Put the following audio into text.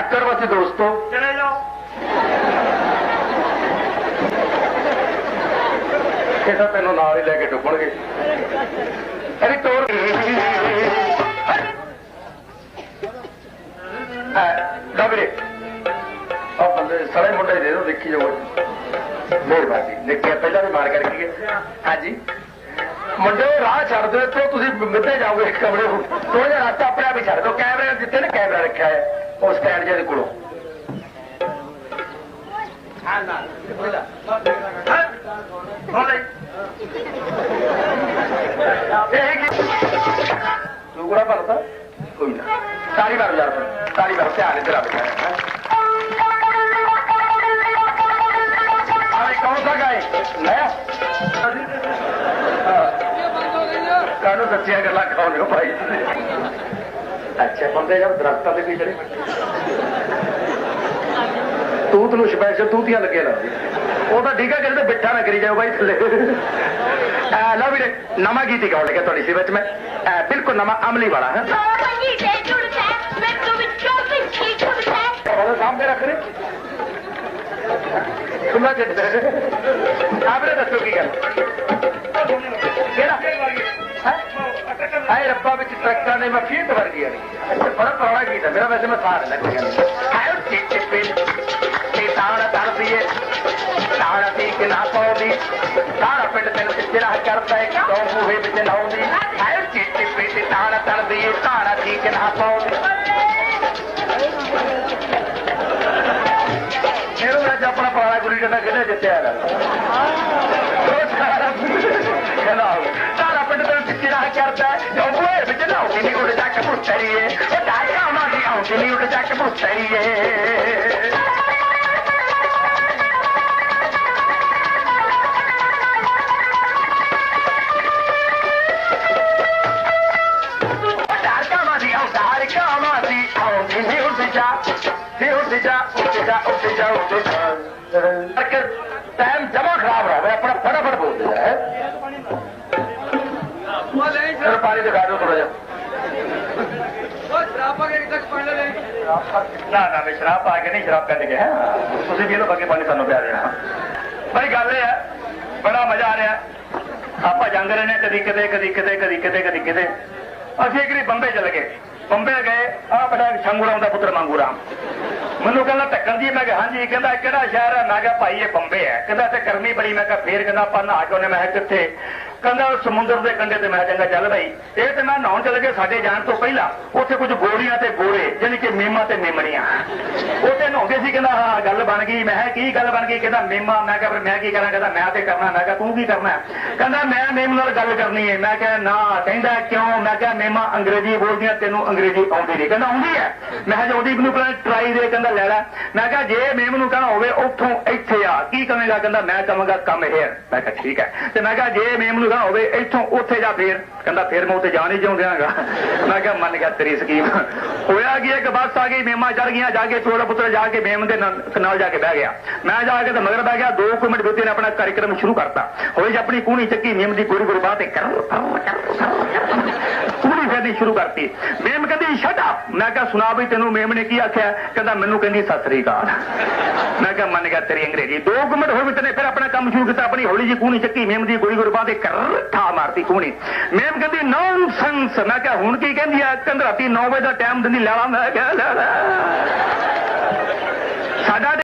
Doctor ਵਸੇ ਦੋਸਤੋ ਚਲੇ ਜਾਓ। ਇਹ ਤਾਂ ਤੈਨੂੰ ਨਾਲ ਹੀ ਲੈ ਕੇ ਡੁੱਬਣਗੇ। ਅਰੇ ਤੋਰ ਡਬਰੇ ਉਹ ਬੰਦੇ ਸਾਰੇ ਮੁੰਡੇ ਦੇ ਦੋ ਦੇਖੀ ਜਾਓ। ਮਿਹਰਬਾਨੀ ਨਿੱਕੇ ਪਹਿਲਾਂ ਵੀ ਮਾਰ ਕਰਕੇ ਹਾਂਜੀ। ਮੁੰਡੇ, ਰਾਹ ਛੱਡ ਦਿਓ, ਇੱਥੋਂ ਤੁਸੀਂ ਮਿੱਤੇ ਜਾਓਗੇ ਇੱਕ ਕਮਰੇ ਨੂੰ। ਥੋੜਾ ਜਿਹਾ ਰਸਤਾ ਆਪਣੇ ਆਪ ਹੀ ਛੱਡ ਦਿਓ, ਕੈਮਰੇ ਜਿੱਥੇ ਨਾ, ਕੈਮਰਾ ਰੱਖਿਆ ਹੈ, ਉਹ ਸਟੈਂਡ ਜਿਹੇ ਦੇ ਕੋਲੋਂ। ਹੋਲੇ ਇਹ ਕੀ ਤੂੰ ਕੋੜਾ ਭਰਦਾ? ਕੋਈ ਨਾ। ਤਾਲੀ ਮਾਰ ਯਾਰ ਫਿਰ। ਤਾਲੀ ਮਾਰ, ਧਿਆਨ ਇੱਧਰ ਆ ਬੈਠਾ ਆਵੇ ਕੌਣ ਸਾ ਗਾਏ ਨया ਕਾਨੂੰ ਸੱਚੀਆਂ ਗੱਲਾਂ ਕਹੋਗੇ ਹੋ ਭਾਈ? ਅੱਛਾ, ਬੰਦੇ ਜਦ ਦਰਖਤਾਂ ਦੇ ਵੀ ਚੜੇ ਤੂਤ ਨੂੰ ਸਪੈਸ਼ਲ ਤੂਤੀਆਂ ਲੱਗੇ ਲਾਉਂਦੀ ਉਹ ਤਾਂ ਠੀਕ ਹੈ ਕਿਸੇ ਤੇ ਬਿੱਠਾ ਨਾ ਕਰੀ ਜਾਓ ਬਾਈ ਥੱਲੇ। ਆ ਲਓ ਵੀਰੇ, ਨਵਾਂ ਗੀਤ ਗਾਉਣ ਲੱਗਿਆ ਤੁਹਾਡੀ ਸੇਵਾ ਵਿੱਚ ਮੈਂ। ਅਹ ਬਿਲਕੁਲ ਨਵਾਂ ਅਮਲੀ ਵਾਲਾ, ਹੈ। ਸੋਹਣੀ ਤੇ ਜੁੜਦਾ ਮੈਨੂੰ ਵਿੱਚੋਂ ਸਾਹਮਣੇ ਰੱਖ ਦੇ ਸੁਣਾ ਦੱਸੋ ਕੀ ਗੱਲ? ਰੱਬਾ ਵਿੱਚ ਟਰੱਕਾਂ ਨੇ ਮੈਂ ਫੀਟ ਵਰਗੀ ਆ ਬੜਾ ਪੁਰਾਣਾ ਗੀਤ ਹੈ ਮੇਰਾ ਵੈਸੇ ਮੈਂ ਸਾਰ ਲੱਗ ਗਿਆ ਹਾਏ ਚਿੱਟੇ ਪਿੰਡ ਤੇ ਤਾਣਾ ਕਰਦੀ ਏ। ਤਾਣਾ ਦੀ ਕਿ ਨਾ ਪਾਉਂਦੀ। ਸਾਰਾ ਪਿੰਡ ਤੈਨੂੰ ਕਿੱਥੇ ਰਾਹ ਕਰਦਾ ਏ, ਕਿਉਂ ਮੂਹੇ ਵਿੱਚ ਲਾਉਂਦੀ? ਹਾਏ ਚਿੱਟੇ ਪਿੰਡ ਤੇ ਤਾਣਾ ਕਰਦੀ ਏ ਤਾਣਾ ਦੀ ਕਿ ਨਾ ਪਾਉਂਦੀ। ਇਹਨੂੰ ਅੱਜ ਆਪਣਾ ਪੁਰਾਣਾ ਗੁਰੀ ਦਾ ਕਿਹਨੇ ਜਿੱਤਿਆ ਹੈਗਾ ਕਹਿੰਦਾ ਸਾਰਾ ਪਿੰਡ ਤੈਨੂੰ ਕਿੱਥੇ ਰਾਹ ਕਰਦਾ ਵਿੱਚ ਲਾਉਂਦੀ ਨਹੀਂ ਉੱਡ ਜਾ ਕੇ ਪੁੱਛਰੀਏ ਉਹ ਡਾਕਾ ਮਾਦੀ ਆਉਂਦੀ ਨਹੀਂ ਉੱਡ ਜਾ ਕੇ ਆਉਂਦਾ ਡਾਕਾ ਮਾਦੀ ਆਉਂਦੀ ਨਹੀਂ ਜਾ ਤੇ ਟਾਈਮ ਜਮਾ ਖਰਾਬ ਰਹਾ ਮੈਂ ਆਪਣਾ ਫਟਾਫਟ ਬੋਲ ਦਿਆ ਹੈ ਪਾਣੀ ਦਿਖਾ ਦਿਓ ਥੋੜਾ ਜਿਹਾ। ਨਾ ਨਾ ਮੈਂ ਸ਼ਰਾਬ ਪਾ ਕੇ ਨਹੀਂ ਸ਼ਰਾਬ ਕੱਢ ਕੇ ਹੈ। ਤੁਸੀਂ ਵੀ ਲੋ ਬਾਕੀ ਪਾਣੀ ਸਾਨੂੰ ਪਿਆ ਦੇਣਾ। ਬਈ ਗੱਲ ਇਹ ਹੈ ਬੜਾ ਮਜ਼ਾ ਆ ਰਿਹਾ। ਆਪਾਂ ਜਾਂਦੇ ਰਹੇ ਨੇ ਕਦੀ ਕਿਤੇ ਕਦੀ ਕਿਤੇ ਕਦੀ ਕਿਤੇ ਕਦੀ ਕਿਤੇ। ਅਸੀਂ ਇੱਕ ਵਾਰੀ ਬੰਬੇ ਚਲੇ ਗਏ। ਬੰਬੇ ਗਏ ਆ ਬੜਾ ਸ਼ੰਗੂਰਾਮ ਦਾ ਪੁੱਤਰ ਮੰਗੂਰਾਮ ਮੈਨੂੰ ਕਹਿੰਦਾ ਟੱਕਰ ਜੀ ਮੈਂ ਕਿਹਾ ਹਾਂਜੀ ਕਹਿੰਦਾ ਕਿਹੜਾ ਸ਼ਹਿਰ ਹੈ? ਮੈਂ ਕਿਹਾ ਭਾਈ ਇਹ ਬੰਬੇ ਹੈ। ਕਹਿੰਦਾ ਤੇ ਗਰਮੀ ਬੜੀ ਮੈਂ ਕਿਹਾ ਫੇਰ ਕਹਿੰਦਾ ਆਪਾਂ ਨਹਾ ਕੇ ਉਹਨੇ ਮੈਂ ਕਿਹਾ ਕਿੱਥੇ? ਕਹਿੰਦਾ ਸਮੁੰਦਰ ਦੇ ਕੰਢੇ ਤੇ ਮੈਂ ਚੰਗਾ ਚੱਲ ਭਾਈ ਇਹ ਤੇ ਮੈਂ ਨਹਾਉਣ ਚਲੇ ਗਿਆ ਸਾਡੇ ਜਾਣ ਤੋਂ ਪਹਿਲਾਂ। ਉੱਥੇ ਕੁਝ ਗੋਰੀਆਂ ਤੇ ਗੋਰੇ ਯਾਨੀ ਕਿ ਮੇਮਾ ਤੇ ਮੇਮਣੀਆਂ। ਉੱਥੇ ਨਹਾਉਂਦੇ ਸੀ, ਕਹਿੰਦਾ, ਹਾਂ ਗੱਲ ਬਣ ਗਈ। ਮੈਂ ਕਿਹਾ, ਕੀ ਗੱਲ ਬਣ ਗਈ? ਕਹਿੰਦਾ, ਮੇਮਾ। ਮੈਂ ਕਿਹਾ, ਫਿਰ ਮੈਂ ਕੀ ਕਰਾਂ? ਕਹਿੰਦਾ, ਮੈਂ ਤੇ ਕਰਨਾ। ਮੈਂ ਕਿਹਾ, ਤੂੰ ਕੀ ਕਰਨਾ? ਕਹਿੰਦਾ, ਮੈਂ ਮੇਮ ਨਾਲ ਗੱਲ ਕਰਨੀ ਹੈ। ਮੈਂ ਕਿਹਾ, ਨਾ, ਕਹਿੰਦਾ ਕਿਉਂ? ਮੈਂ ਕਿਹਾ, ਮੇਮਾ ਅੰਗਰੇਜ਼ੀ ਬੋਲਦੀਆਂ, ਤੈਨੂੰ ਅੰਗਰੇਜ਼ੀ ਆਉਂਦੀ ਨਹੀਂ। ਕਹਿੰਦਾ, ਆਉਂਦੀ ਹੈ? ਮੈਂ ਕਿਹਾ ਜੋਦੀ ਨੂੰ ਪਹਿਲਾਂ ਟਰਾਈ ਦੇ। ਕਹਿੰਦਾ, ਲੈ ਲੈ। ਮੈਂ ਕਿਹਾ, ਜੇ ਮੇਮ ਨੂੰ ਕਹਿਣਾ ਹੋਵੇ, ਉੱਥੋਂ ਇੱਥੇ ਆ। ਕੀ ਕਹੇਗਾ ਕਹਿੰਦਾ, ਮੈਂ ਕਹਾਂਗਾ ਕਮ ਹੈ। ਮੈਂ ਕਿਹਾ, ਠੀਕ ਹੈ। ਤੇ ਮੈਂ ਕਿਹਾ, ਜੇ ਮੇਮ ਨੂੰ ਕਹਿਣਾ ਹੋਵੇ, ਇੱਥੋਂ ਉੱਥੇ ਜਾ ਫੇਰ। ਕਹਿੰਦਾ, ਫੇਰ ਮੈਂ ਉੱਥੇ ਜਾ ਨਹੀਂ ਜਾਉਂ ਮੈਂ ਕਿਹਾ, ਮੰਨ ਗਿਆ ਤੇਰੀ ਸਕੀਮ। ਹੋਇਆ ਕੀ ਇੱਕ ਬੱਸ ਆ ਗਈ, ਮੇਮਾ ਚੜ ਗਈਆਂ, ਜਾ ਕੇ ਚੋੜਾ ਪੁੱਤਰ ਜਾ ਕੇ ਮੇਮ ਦੇ ਨਾਲ ਨਾਲ ਜਾ ਕੇ ਬਹਿ ਗਿਆ। ਮੈਂ ਜਾ ਕੇ ਤੇ ਮਗਰ ਬਹਿ ਗਿਆ 2 ਮਿੰਟ ਬੀਤੇ ਨੇ ਆਪਣਾ ਕਾਰਜਕ੍ਰਮ ਸ਼ੁਰੂ ਕਰਤਾ। ਹੋਈ ਆਪਣੀ ਕੂਣੀ ਚੱਕੀ, ਮੇਮ ਦੀ ਗੁਰੂ ਗੁਰੂ ਬਾਤ ਕਰ। ਕੂਣੀ ਸ਼ੁਰੂ ਕਰਤੀ। ਮੇਮ ਕਹਿੰਦੀ ਸ਼ਟ ਅਪ ਮੈਂ ਕਿਹਾ, ਸੁਣਾ ਵੀ ਤੈਨੂੰ, ਮੇਮ ਨੇ ਕੀ ਆਖਿਆ? ਕਹਿੰਦਾ, ਮੈਨੂੰ ਕਹਿੰਦੀ, ਸਤਿ ਸ੍ਰੀ ਅਕਾਲ। ਮੈਂ ਕਿਹਾ, ਮੰਨ ਗਿਆ ਤੇਰੀ ਅੰਗਰੇਜ਼ੀ। 2 ਮਿੰਟ ਹੋਏ ਬੀਤੇ ਫਿਰ ਆਪਣਾ ਕੰਮ ਸ਼ੁਰੂ ਕੀਤਾ, ਆਪਣੀ ਹੌਲੀ ਜੀ ਕੂਣੀ ਚੱਕੀ, ਮੇਮ ਦੀ ਗੋਲੀ ਗੁਰੂ ਦੇ ਕਰ ਠਾ ਮਾਰਤੀ ਕੂਣੀ ਮੇਮ ਕਹਿੰਦੀ ਨੌਨਸੈਂਸ ਮੈਂ ਕਿਹਾ, ਹੁਣ ਕੀ ਕਹਿੰਦੀ ਆ? ਕਹਿੰਦਾ ਰਾਤੀ 9 ਵਜੇ ਦਾ ਟਾਈਮ ਦਿੰਦੀ ਲੈਣਾ ਮੈਂ ਕਿਹਾ ਸਾਡਾ